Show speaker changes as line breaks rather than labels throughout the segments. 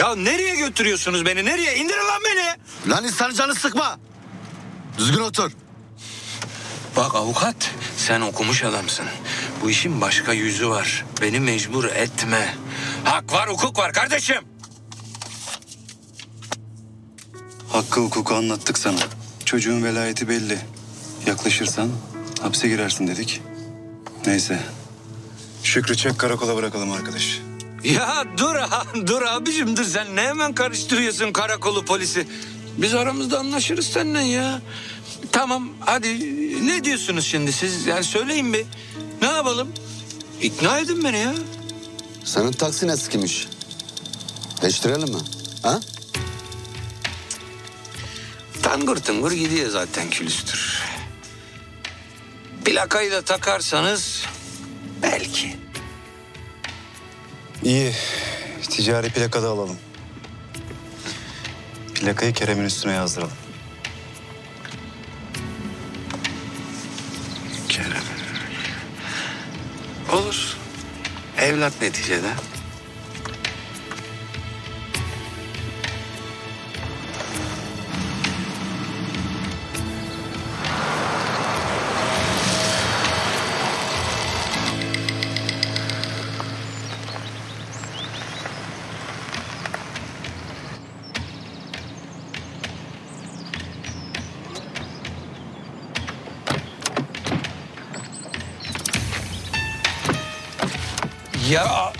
Ya nereye götürüyorsunuz beni? Nereye? İndirin lan beni.
Lan insanın canı sıkma. Düzgün otur.
Bak avukat sen okumuş adamsın. Bu işin başka yüzü var. Beni mecbur etme. Hak var hukuk var kardeşim.
Hakkı hukuku anlattık sana. Çocuğun velayeti belli. Yaklaşırsan hapse girersin dedik. Neyse. Şükrü çek karakola bırakalım arkadaş.
Ya dur ha, dur abicim dur sen ne hemen karıştırıyorsun karakolu polisi. Biz aramızda anlaşırız seninle ya. Tamam hadi ne diyorsunuz şimdi siz yani söyleyin bir. Ne yapalım? İkna edin beni ya.
Senin taksin eskimiş. Değiştirelim mi? Ha?
Tangır tıngır gidiyor zaten külüstür. Plakayı da takarsanız belki.
İyi. Ticari plaka da alalım. Plakayı Kerem'in üstüne yazdıralım.
Kerem. Olur. Evlat neticede. Ya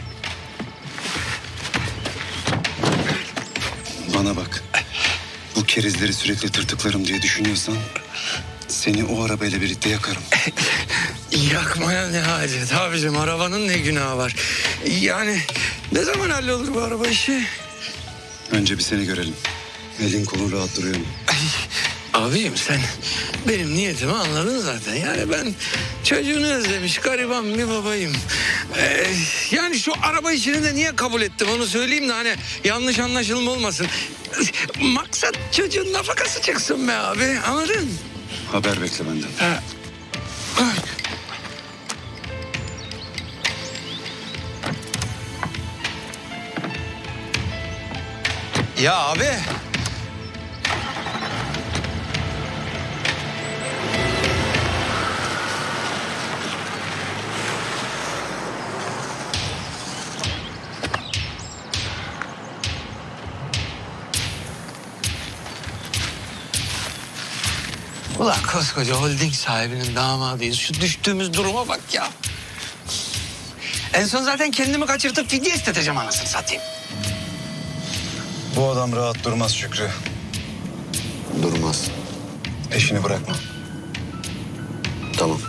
Bana bak. Bu kerizleri sürekli tırtıklarım diye düşünüyorsan... ...seni o arabayla birlikte yakarım.
yakmaya ne hacet abicim arabanın ne günahı var. Yani ne zaman hallolur bu araba işi?
Önce bir seni görelim. Elin kolun rahat duruyor mu?
Abicim sen benim niyetimi anladın zaten. Yani ben çocuğunu özlemiş gariban bir babayım. Ee, yani şu araba işini de niye kabul ettim onu söyleyeyim de hani yanlış anlaşılma olmasın. Maksat çocuğun nafakası çıksın be abi anladın?
Haber bekle benden.
Ha. Ya abi. Ulan koskoca holding sahibinin damadıyız. Şu düştüğümüz duruma bak ya. En son zaten kendimi kaçırtıp fidye isteteceğim anasını satayım.
Bu adam rahat durmaz Şükrü.
Durmaz.
Peşini bırakma.
Tamam.